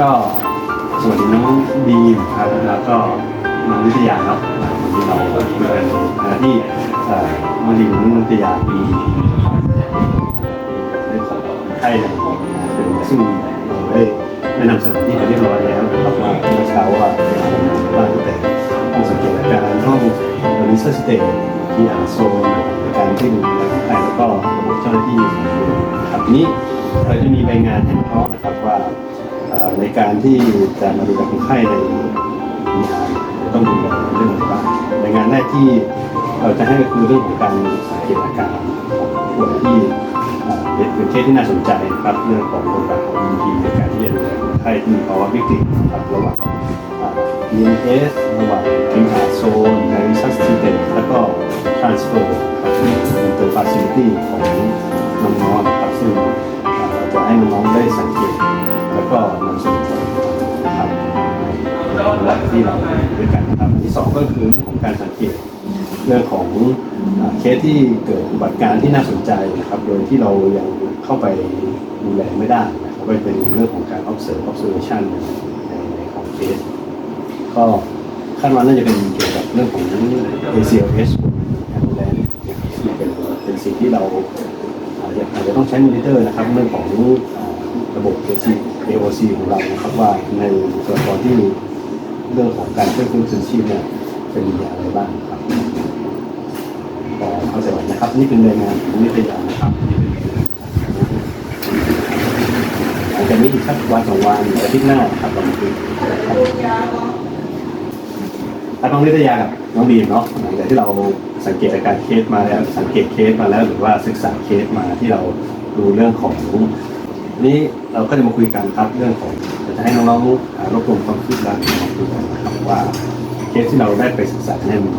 ก็สวัสดีน้องดีมครับแล้วก็น้องวิทยาครับวันนี้เราก็นในฐาที่เอ่อน้องดีมน้องวิทยามีได้ขอให้เป็นซึ่งเราได้แนะนำสถานที่ไปเรียบร้อยแล้วนะครับว่าเมื่อเช้าว่าบ้านตั้งแต่ห้องสังเกตอาการห้องรีเซอร์สเตจที่อาโซนในการที่ดูแลแล้วก็เจ้าหน้าที่นะครับทีนี้เราจะมีรายงานให้น้อง ในการที่จะมาดูแลคนไข้ในมีอาต้องดูแลเรื่องอะไรบ้างในงานแรกที่เราจะให้ก็คือเรื่องของการสังเกตอาการของป่วยที่เป็นเคสที่น่าสนใจครับเรื่องของบทบาทของ EMT ในการที่จะดูแลคนไข้ที่มีภาวะวิกฤตครับระหว่างเอ่อ EMS ระหว่าง m r zone ใน resuscitate แล้วก็ transfer ครับที่ inter facility ของน้องๆครับซึ่ง จะให้น้องๆได้สังเกต แล้วก็นำเสนอครับในระหว่างที่เราด้วยกันครับที่สองก็คือเรื่องของการสังเกตเรื่องของเคสที่เกิดอุบัติการณ์ที่น่าสนใจนะครับ โดยที่เรายังเข้าไปดูแลไม่ได้นะครับก็เป็นเรื่องของการ observe observation ในในของเคส ก็คาดว่าน่าจะเป็นเกี่ยวกับเรื่องของ ACLS การดูแลเป็นเป็นสิ่งที่เรา อาจจะต้องใช้มอนิเตอร์นะครับเรื่องของระบบ AC AOC ของเรานะครับว่าในตัวละครที่เรื่องของการช่วยฟื้นคืนชีพเนี่ยเป็นอย่างไรบ้างครับขอเข้าใจก่อนนะครับ นี่เป็นรายงานของนิตยานะครับหลังจากนี้อีกสักวันสองวันอาทิตย์หน้านะครับเรามาคุย ถ้าน้องนิตยากับน้องดีมเนาะหลังจากที่เราสังเกตอาการเคสมาแล้วสังเกตเคสมาแล้วหรือว่าศึกษาเคสมาที่เราดูเรื่องของนี้เราก็จะมาคุยกันครับเรื่องของจะให้น้องๆอ่ารวบรวมความคิดกันของดูกันนะครับว่าเคสที่เราได้ไปศึกษาเนี่ยมัน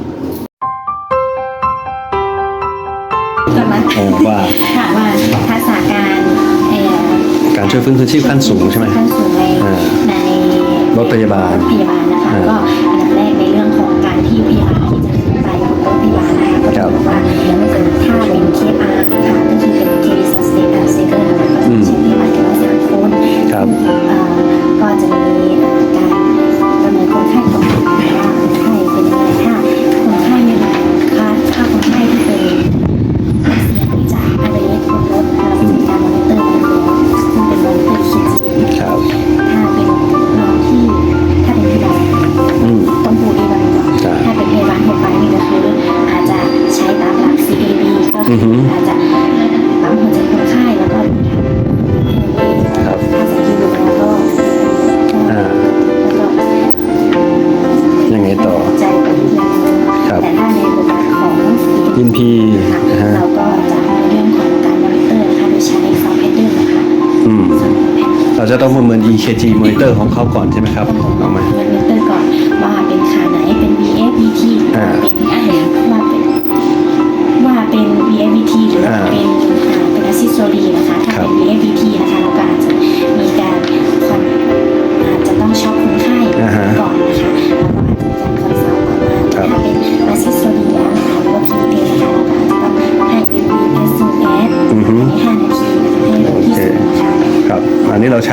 ก่อนมาโอ้ว่าค่ะว่าทักษะการเอ่อการช่วยฟื้นคืนชีพขั้นสูงใช่ไหมขั้นสูงในอ่าในรถพยาบาลรถพยาบาลนะคะอ่าก็อันดับแร รถพยาบาลนะคะก็จะบอกว่ายังไม่เกิดถ้าเป็นเคสอาร์ค่ะก็คือเป็นเคสสเตทเซเกอร์นะคะก็จะใช้พยาบาลกันละสามคนครับ ต้องประเมิน EKG monitor ของเขาก่อนใช่ไหมครับต้องเอาไหมมอนิเตอร์ก่อนว่าเป็นขาไหนเป็น VF VT หรือว่าอ่าเป็นอะไรว่าเป็นว่าเป็น VF VT หรือว่าอ่าเป็นอ่าเป็นอะซิสโซดีนะคะ ถ้าครับ เป็น VF VT นะคะเราก็อาจจะมีการ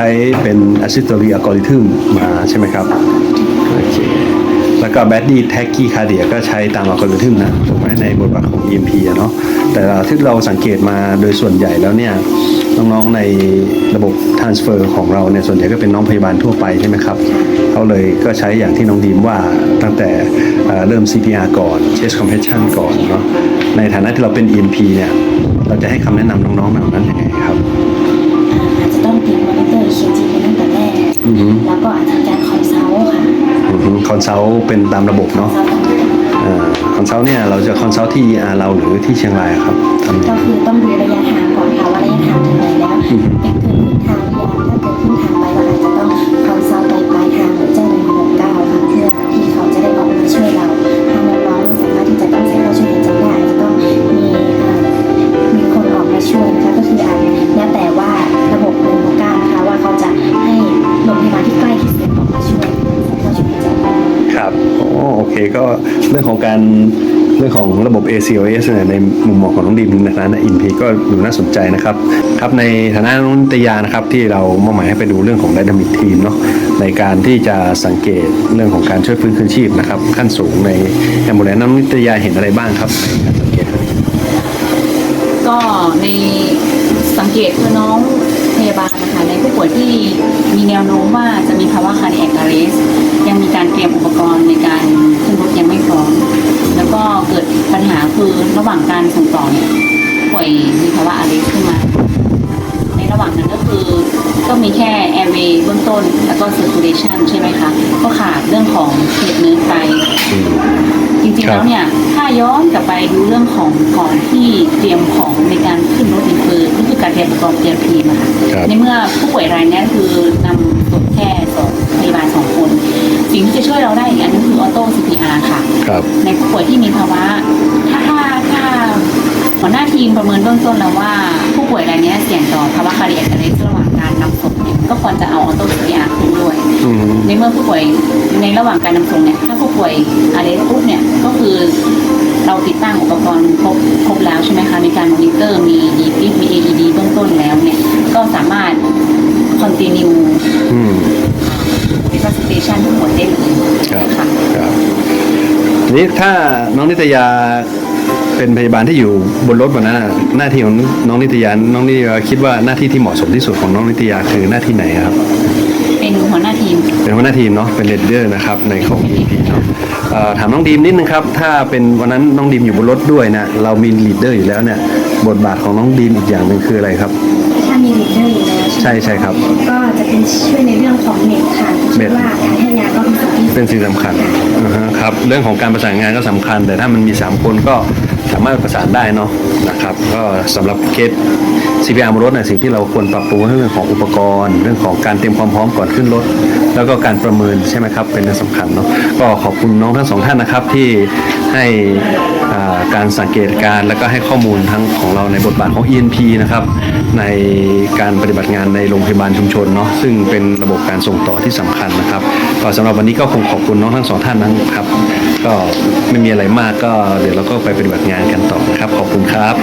เราใช้เป็น Assistory Algorithm มาใช่ไหมครับ โอเค แล้วก็ b a d d y Tachycardia ก็ใช้ตามอัลกอริทึมนะถูกไหมในบทบาทของ EMP เนาะแต่ที่เราสังเกตมาโดยส่วนใหญ่แล้วเนี่ย น้องๆในระบบ transfer ของเราเนี่ย ส่วนใหญ่ก็เป็นน้องพยาบาลทั่วไปใช่ไหมครับเขาเลยก็ใช้อย่างที่น้องดีมว่าตั้งแต่เอ่อเริ่ม CPR ก่อน chest compression ก่อนเนาะในฐานะที่เราเป็น EMP เนี่ยเราจะให้คำแนะนำน้องๆแบบนั้นยังไงครับ แรกอือฮึแล้วก็อาจจะมีการคอนซัลท์ค่ะคอนซัลท์เป็นตามระบบเนาะคอนซัลท์ต่างคอนซัลท์เนี่ยเราจะคอนซัลท์ที่ ER เราหรือที่เชียงรายครับทำๆยัก็งไงคือต้องดูระยะทางก่อนค่ะว่าระยะทางถึงไหนแล้ว ก็เรื่องของการเรื่องของระบบ ACOS เนี่ยในมุมมองของน้องดีมในฐานะ INP ก็ดูน่าสนใจนะครับครับในฐานะน้องนิตยานะครับที่เรามอบหมายให้ไปดูเรื่องของไดนามิกทีมเนาะในการที่จะสังเกตเรื่องของการช่วยฟื้นคืนชีพนะครับขั้นสูงในแอมบูเลนน้องนิตยาเห็นอะไรบ้างครับในการสังเกตครับก็ในสังเกตคือน้อง พยาบาลนะคะในผู้ป่วยที่มีแนวโน้มว่าจะมีภาวะคาร์ดิแอคอารีสยังมีการเตรียมอุปกรณ์ในการขึ้นรถยังไม่พร้อม แล้วก็เกิดปัญหาคือระหว่างการส่งต่อเนี่ยผู้ป่วยมีภาวะอารีสขึ้นมา ในระหว่างนั้นก็คือก็มีแค่ เบื้องต้นแล้วก็ circulation ใช่ไหมคะ ก็ขาดเรื่องของเลือดเนื้อไป จริงๆครับแล้วเนี่ย ถ้าย้อนกลับไปดูเรื่องของก่อนที่เตรียมของในการขึ้นรถนี่คือก็คือการเตรียมอุปกรณ์เตรียมทีมอะค่ะครับในเมื่อผู้ป่วยรายเนี้ยคือนำตัวแค่สองพยาบาลสองคน สิ่งที่จะช่วยเราได้อีกอันนึงคือออโต้ CPR ค่ะครับในผู้ป่วยที่มีภาวะ ถ้าถ้าถ้าหัวหน้าทีมประเมินเบื้องต้นแล้วว่าผู้ป่วยรายเนี้ยเสี่ยงต่อภาวะคาร์ดิแอคอารีสระหว่าง การนำศพเนี่ยก็ควรจะเอาออโต้ CPR ขึ้นด้วยอืมในเมื่อผู้ป่วยในระหว่างการนำส่งเนี่ยถ้าผู้ป่วยอะไรปุ๊บเนี่ยก็คือเราติดตั้งอุปกรณ์ครบครบแล้วใช่ไหมคะ มีการมอนิเตอร์มี e ีมี AED เบื้องต้นแล้วเนี่ย ก็สามารถ continue อืม resuscitation ทั้งหมดได้เลยครับค่ะครับทีนี้ถ้าน้องนิตยา เป็นพยาบาลที่อยู่บนรถวันนั้นน่ะหน้าที่ของน้องนิตยาน้องนิตยาคิดว่าหน้าที่ที่เหมาะสมที่สุดของน้องนิตยาคือหน้าที่ไหนครับ เป็นหัวหน้าทีม เป็นหัวหน้าทีมเนาะเป็นเลดเดอร์นะครับในของ EP เนาะเอ่อถามน้องดีมนิดนึงครับ ถ้าเป็นวันนั้นน้องดีมอยู่บนรถด้วยนะเรามีลีดเดอร์อยู่แล้วเนี่ยบทบาทของน้องดีมอีกอย่างหนึ่งคืออะไรครับ ถ้ามีลีดเดอร์อยู่แล้วใช่ใช่ครับ ก็จะเป็นช่วยในเรื่องของเน็ตค่ะช่วยว่าการให้ยาก็เป็นสิ่งที่เป็นสิ่งสำคัญอ่าฮะครับเรื่องของการประสานงานก็สำคัญ แต่ถ้ามันมี 3 คนก็ สามารถประสานได้เนาะนะครับ ก็สำหรับเคส CPR บนรถเนี่ยสิ่งที่เราควรปรับปรุงเรื่องของอุปกรณ์ เรื่องของการเตรียมความพร้อมก่อนขึ้นรถ แล้วก็การประเมินใช่ไหมครับ เป็นเรื่องสำคัญเนาะก็ขอบคุณน้องทั้งสองท่านนะครับที่ให้อ่าการสังเกตการแล้วก็ให้ข้อมูลทั้งของเราในบทบาทของ ENP นะครับในการปฏิบัติงานในโรงพยาบาลชุมชนเนาะซึ่งเป็นระบบการส่งต่อที่สำคัญนะครับก็สำหรับวันนี้ก็คงขอบคุณน้องทั้งสองท่านนะครับ ก็ไม่มีอะไรมากก็เดี๋ยวเราก็ไปปฏิบัติงานกันต่อนะครับ ขอบคุณครับ